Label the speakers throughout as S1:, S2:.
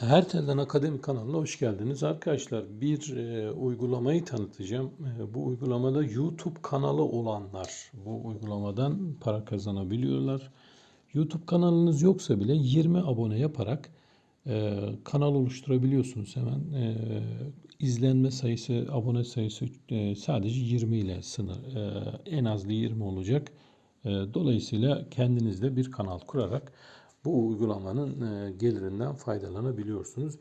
S1: Her Telden Akademi kanalına hoş geldiniz. Arkadaşlar bir e, uygulamayı tanıtacağım. E, bu uygulamada YouTube kanalı olanlar bu uygulamadan para kazanabiliyorlar. YouTube kanalınız yoksa bile 20 abone yaparak e, kanal oluşturabiliyorsunuz hemen. E, izlenme sayısı, abone sayısı e, sadece 20 ile sınır. E, en azı 20 olacak. E, dolayısıyla kendinizde bir kanal kurarak bu uygulamanın e, gelirinden faydalanabiliyorsunuz.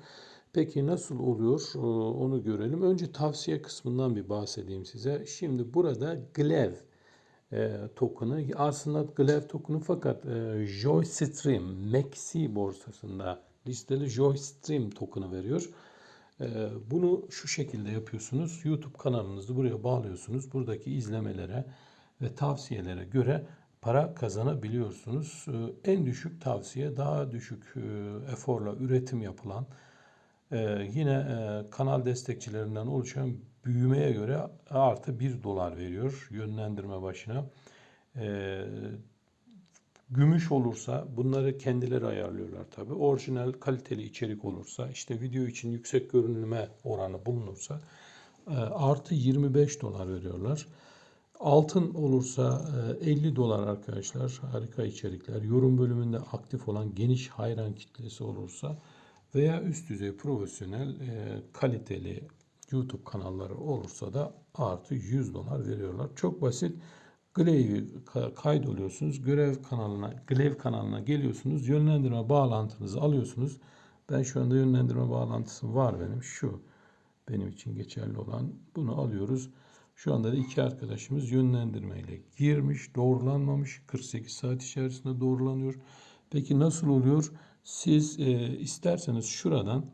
S1: Peki nasıl oluyor E, onu görelim. Önce tavsiye kısmından bir bahsedeyim size. Şimdi burada Glev e, token'ı aslında Glev token'ı fakat Joystream Maxi borsasında listeli Joystream token'ı veriyor. Bunu şu şekilde yapıyorsunuz. YouTube kanalınızı buraya bağlıyorsunuz. Buradaki izlemelere ve tavsiyelere göre para kazanabiliyorsunuz. Ee, En düşük tavsiye daha düşük e, eforla üretim yapılan e, yine e, kanal destekçilerinden oluşan büyümeye göre artı 1 dolar veriyor yönlendirme başına. Gümüş olursa bunları kendileri ayarlıyorlar tabi. Orijinal kaliteli içerik olursa işte video için yüksek görünüme oranı bulunursa artı 25 dolar veriyorlar. Altın olursa e, 50 dolar arkadaşlar harika içerikler. Yorum bölümünde aktif olan geniş hayran kitlesi olursa veya üst düzey profesyonel e, kaliteli YouTube kanalları olursa da artı 100 dolar veriyorlar. Çok basit. Glaive'i ka- kaydoluyorsunuz. Görev kanalına, Glaive kanalına geliyorsunuz. Yönlendirme bağlantınızı alıyorsunuz. Ben şu anda yönlendirme bağlantısı var benim. Şu benim için geçerli olan. Bunu alıyoruz. Şu anda da iki arkadaşımız yönlendirmeyle girmiş, doğrulanmamış. 48 saat içerisinde doğrulanıyor. Peki nasıl oluyor? Siz e, isterseniz şuradan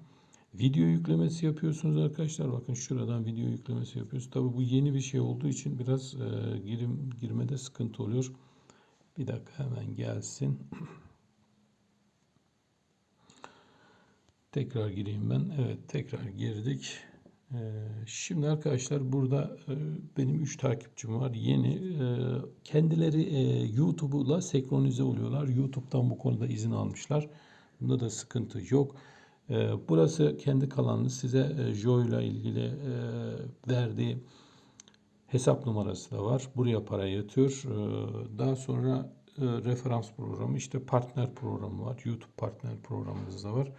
S1: video yüklemesi yapıyorsunuz arkadaşlar. Bakın şuradan video yüklemesi yapıyoruz. Tabii bu yeni bir şey olduğu için biraz e, girim girmede sıkıntı oluyor. Bir dakika hemen gelsin. Tekrar gireyim ben. Evet tekrar girdik. Ee, Şimdi arkadaşlar burada e, benim 3 takipçim var. Yeni e, kendileri e, YouTube'la senkronize oluyorlar. YouTube'dan bu konuda izin almışlar. Bunda da sıkıntı yok. Burası kendi kanalınız. Size Joe ile ilgili verdiği hesap numarası da var. Buraya para yatıyor. Daha sonra referans programı, işte partner programı var. YouTube partner programımız da var.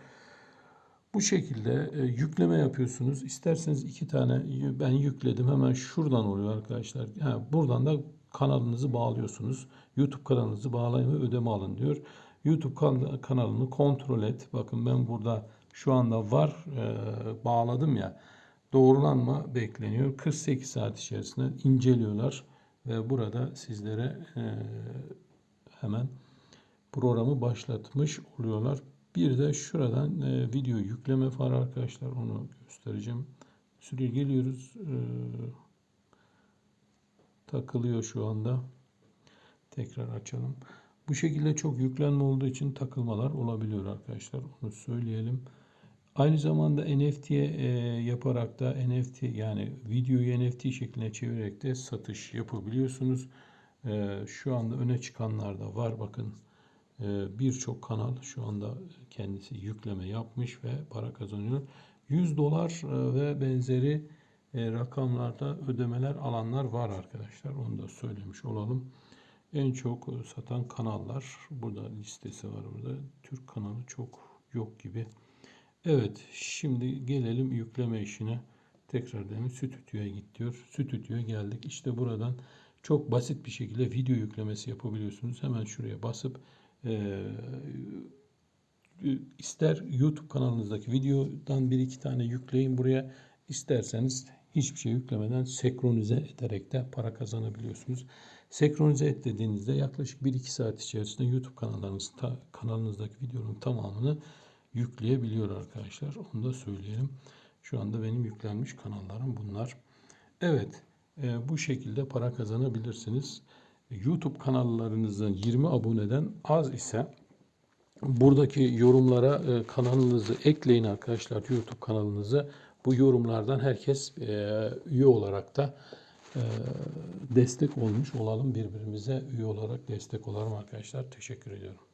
S1: Bu şekilde e, yükleme yapıyorsunuz. İsterseniz iki tane ben yükledim. Hemen şuradan oluyor arkadaşlar. Ha, buradan da kanalınızı bağlıyorsunuz. YouTube kanalınızı bağlayın ve ödeme alın diyor. YouTube kan- kanalını kontrol et. Bakın ben burada şu anda var e, bağladım ya. Doğrulanma bekleniyor. 48 saat içerisinde inceliyorlar ve burada sizlere e, hemen programı başlatmış oluyorlar. Bir de şuradan e, video yükleme var arkadaşlar. Onu göstereceğim. Süre geliyoruz. E, takılıyor şu anda. Tekrar açalım. Bu şekilde çok yüklenme olduğu için takılmalar olabiliyor arkadaşlar. Onu söyleyelim. Aynı zamanda NFT e, yaparak da NFT yani videoyu NFT şekline çevirerek de satış yapabiliyorsunuz. E, şu anda öne çıkanlar da var. Bakın birçok kanal şu anda kendisi yükleme yapmış ve para kazanıyor. 100 dolar e, ve benzeri e, rakamlarda ödemeler alanlar var arkadaşlar. Onu da söylemiş olalım. En çok satan kanallar burada listesi var burada. Türk kanalı çok yok gibi. Evet, şimdi gelelim yükleme işine. Tekrar demin stüdyoya git diyor. Stüdyoya geldik. İşte buradan çok basit bir şekilde video yüklemesi yapabiliyorsunuz. Hemen şuraya basıp e, ister YouTube kanalınızdaki videodan bir iki tane yükleyin buraya. İsterseniz hiçbir şey yüklemeden senkronize ederek de para kazanabiliyorsunuz. Senkronize et dediğinizde yaklaşık 1-2 saat içerisinde YouTube kanallarınız, ta, kanalınızdaki videonun tamamını yükleyebiliyor arkadaşlar. Onu da söyleyelim. Şu anda benim yüklenmiş kanallarım bunlar. Evet, e, bu şekilde para kazanabilirsiniz. YouTube kanallarınızın 20 aboneden az ise buradaki yorumlara e, kanalınızı ekleyin arkadaşlar YouTube kanalınızı. Bu yorumlardan herkes e, üye olarak da e, destek olmuş olalım birbirimize üye olarak destek olalım arkadaşlar. Teşekkür ediyorum.